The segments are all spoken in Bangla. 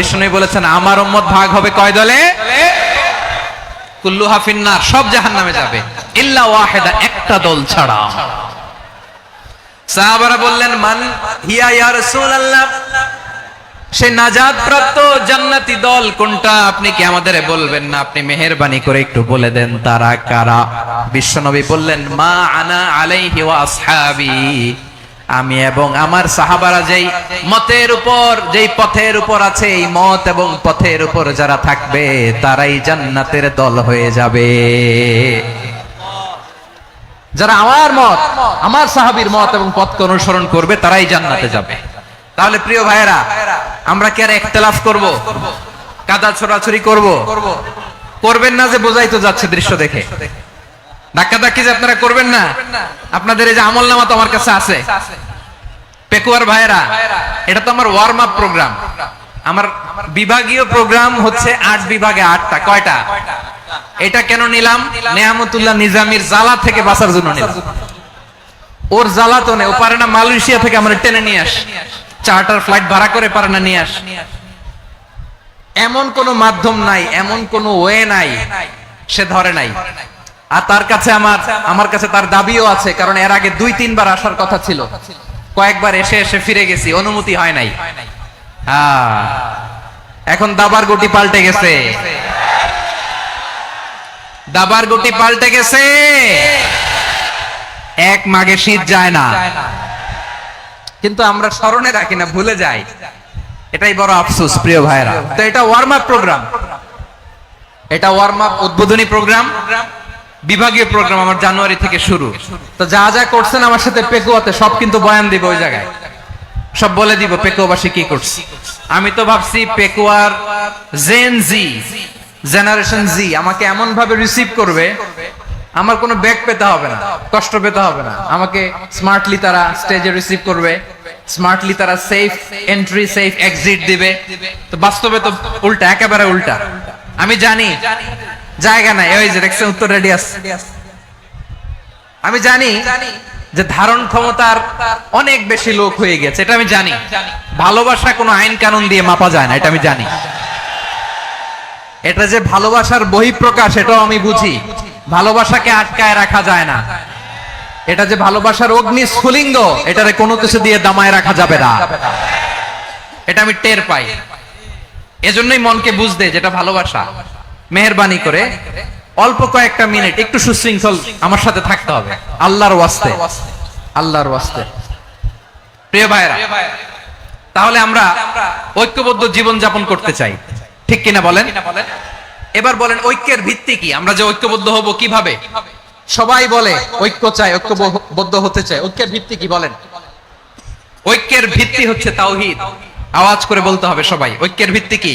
বিষ্ণু বলেছেন, আমার উম্মত ভাগ হবে কয় দলে? কুল্লু হাফিন্নার সব জাহান নামে যাবে। ইল্লা ওয়াহেদা, একটা দল ছাড়া। সাহাবারা বললেন, মান হিয়া ইয়া রাসূলুল্লাহ? সে নাজাত প্রাপ্ত জান্নাতি দল কোনটা? আপনি কি আমাদের বলবেন না? আপনি মেহেরবানি করে একটু বলে দেন, তারা কারা? বিশ্বনবী বললেন, মা আনা আলাইহি ওয়া আসহাবি। আমি এবং আমার সাহাবারা যেই মতের উপর, যেই পথের উপর আছে, এই মত এবং পথের উপর যারা থাকবে, তারাই জান্নাতের দল হয়ে যাবে। যারা আমার মত, আমার সাহাবীর মত এবং পথকে অনুসরণ করবে, তারাই জান্নাতে যাবে। তাহলে প্রিয় ভাইয়েরা, আমরা কি আর একতলাফ করব? কাদা ছোড়াছড়ি করব? করবেন না যে বোঝাই তো যাচ্ছে দৃশ্য দেখে। ধাক্কা ধাক্কি যে আপনারা করবেন না, আপনাদের এই যে আমল নামা তো আমার কাছে আছে। পেকুয়ার ভাইয়েরা, এটা তো আমার ওয়ার্ম আপ প্রোগ্রাম আমার বিভাগীয় প্রোগ্রাম হচ্ছে আট বিভাগে আটটা, কয়টা? এটা কেন নিলাম? নেয়ামতুল্লাহ নিজামির জালা থেকে বাঁচার জন্য নিলাম। ওর জ্বালাতনে ও পারে না মালয়েশিয়া থেকে আমরা টেনে নিয়ে আস। চার্টার ফ্লাইট ভাড়া করে পারে না নিয়ে আস। এমন কোন মাধ্যম নাই, এমন কোন ওয়ে নাই, সে ধরে নাই। আর তার কাছে আমার আমার কাছে তার দাবিও আছে, কারণ এর আগে দুই, তিনবার আসার কথা ছিল। কয়েকবার এসে এসে ফিরে গেছি, অনুমতি হয় নাই। হ্যাঁ। এখন দাবার গুটি পাল্টে গেছে। দাবার গুটি পাল্টে গেছে। এক মাগে শীত যায় না। কিন্তু আমরা স্মরণে রাখি না, ভুলে যাই। এটাই বড় আফসোস, প্রিয় ভাইরা তো এটা ওয়ার্ম আপ প্রোগ্রাম এটা ওয়ার্ম আপ উদ্বোধনী প্রোগ্রাম বিভাগীয় প্রোগ্রাম আমার জানুয়ারি থেকে শুরু। তো যা যা করছেন আমার সাথে পেকুয়াতে সব কিন্তু বয়ান দিব ওই জায়গায়। সব বলে দিব পেকুয়াবাসী কি করছে। আমি তো ভাবছি পেকুয়ার জেন জি জেনারেশন জি আমাকে এমন ভাবে রিসিভ করবে, আমার কোনো ব্যাগ পেতে হবে না, কষ্ট পেতে হবে না। আমাকে স্মার্টলি তারা স্টেজে রিসিভ করবে স্মার্টলি তারা সেফ এন্ট্রি সেফ এক্সিট দিবে। তো বাস্তবে তো উল্টা, একেবারে উল্টা। আমি জানি জায়গা নাই। ওই যে দেখছেন, উত্তর রেডি আছে আমি জানি যে ধারণ ক্ষমতার অনেক বেশি লোক হয়ে গেছে, এটা আমি জানি। ভালোবাসা কোনো আইন কানুন দিয়ে মাপা যায় না, এটা আমি জানি। এটা যে ভালোবাসার বহিঃপ্রকাশ, এটাও আমি বুঝি। ভালোবাসাকে আটকায় রাখা যায় না। এটা যে ভালোবাসার অগ্নি স্ফুলিঙ্গ এটারে কোনো কিছু দিয়ে দামায় রাখা যাবে না। এটা আমি টের পাই। এজন্যই মনকে বুঝতে যেটা ভালোবাসা। মেহরবানি করে অল্প কয়েকটা মিনিট একটু সুশৃঙ্খল আমার সাথে থাকতে হবে। আল্লাহর ওয়াস্তে। আল্লাহর ওয়াস্তে। প্রিয় ভাইরা তাহলে আমরা ঐক্যবদ্ধ জীবন যাপন করতে চাই। ঠিক কিনা বলেন? এবার বলেন, ঐক্যের ভিত্তি কি? আমরা যে ঐক্যবদ্ধ হব কীভাবে? সবাই বলে, ঐক্য চাই, ঐক্যবদ্ধ হতে চাই। ঐক্যের ভিত্তি কি বলেন? ঐক্যের ভিত্তি হচ্ছে তাওহিদ। আওয়াজ করে বলতে হবে সবাই, ঐক্যের ভিত্তি কি?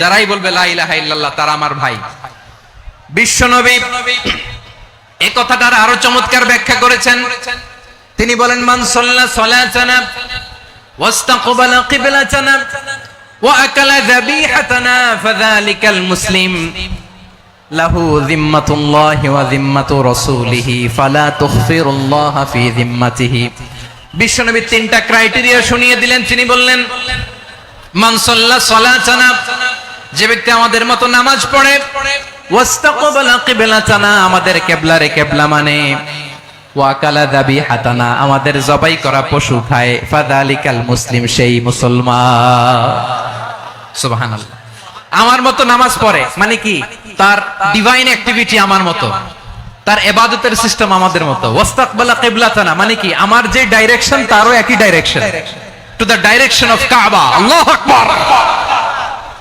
যারাই বলবে লা ইলাহা ইল্লাল্লাহ, তারা আমার ভাই। বিশ্বনবী এই কথাটার আরও চমৎকার ব্যাখ্যা করেছেন। তিনি বলেন, মান সাল্লা সালাতানা ওয়াস্তাকবালা কিবলাতানা ওয়া আকালা যাবিহাতানা ফাযালিকাল মুসলিম। লাহু যিম্মাতুল্লাহি ওয়া যিম্মাতু রাসূলিহি, ফালা তুখফিরুল্লাহা ফি যিম্মাতিহি। বিশ্বনবী তিনটা ক্রাইটেরিয়া শুনিয়ে দিলেন। তিনি বললেন, মান সাল্লা সালাতানা যে ব্যক্তি আমাদের মতো নামাজ পড়ে আমাদের কিবলারে কিবলা মানে আমাদের জবাই করা পশু খায় মুসলিম সেই মুসলমান। আমার মতো নামাজ পড়ে মানে কি? তার ডিভাইন অ্যাক্টিভিটি আমার মতো। তার এবাদতের সিস্টেম আমাদের মতো। ওয়াস্তাকবালা কিবলাতানা মানে কি? আমার যে ডাইরেকশন তারও একই direction to the direction of Kaaba আকবার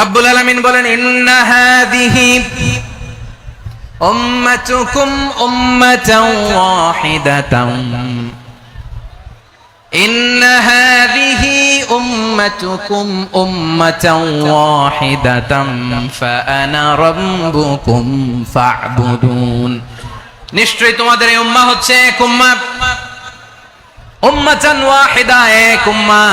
রব্বুল আলামিন বলেন, ইন্না হাদিহি উম্মাতুকুম উম্মাতান ওয়াহিদাতান। ইন্না হাদিহি উম্মাতুকুম উম্মাতান ওয়াহিদাতান, ফাআনা রাব্বুকুম ফা'বুদুন। নিশ্চয়ই তোমাদের এই উম্মাহ হচ্ছে এক উম্মাহ উম্মাতান ওয়াহিদা, এক উম্মাহ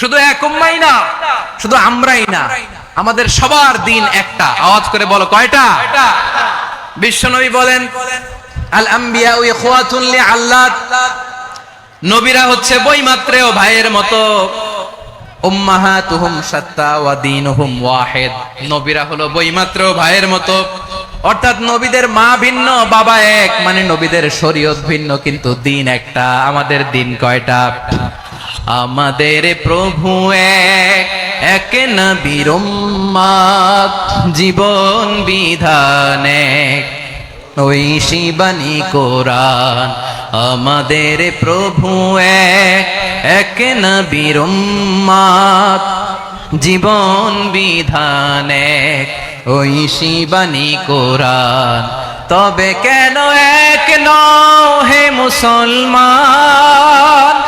শুধু এক উম্মাই না শুধু আমরাই না। আমাদের সবার দিন একটা। আওয়াজ করে বলো কয়টা? বিশ্বনবী বলেন আল আম্বিয়া ওই খোয়াতুন লিআল্লাত নবীরা হচ্ছে বইমাত্রেও ভাইয়ের মতো। উম্মাহাতুহুম শাত্তা ওয়া দীনুহুম ওয়াহিদ। নবীরা হলো বইমাত্রেও ভাইয়ের মতো। অর্থাৎ নবীদের মা ভিন্ন বাবা এক। মানে নবীদের শরীয়ত ভিন্ন কিন্তু দিন একটা। আমাদের দিন কয়টা? আমাদের প্রভু এক এক উম্মাত জীবন বিধান এক। ওই শিবানী কোরআন আমাদের প্রভু এক এক উম্মাত জীবন বিধান এক। ওই শিবানী কোরআন তবে কেন এক নও হে মুসলমান?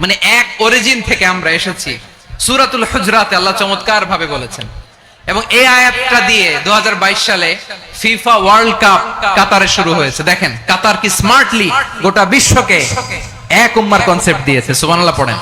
মানে এক অরিজিন থেকে আমরা এসেছি। সুরাতুল হুজরাতে আল্লাহ চমৎকার ভাবে বলেছেন। এবং এই আয়াতটা দিয়ে দু হাজার বাইশ সালে ফিফা ওয়ার্ল্ড কাপ কাতারে শুরু হয়েছে। দেখেন, কাতার কি স্মার্টলি গোটা বিশ্বকে এক উম্মার কনসেপ্ট দিয়েছে। সুবহানাল্লাহ পড়েন।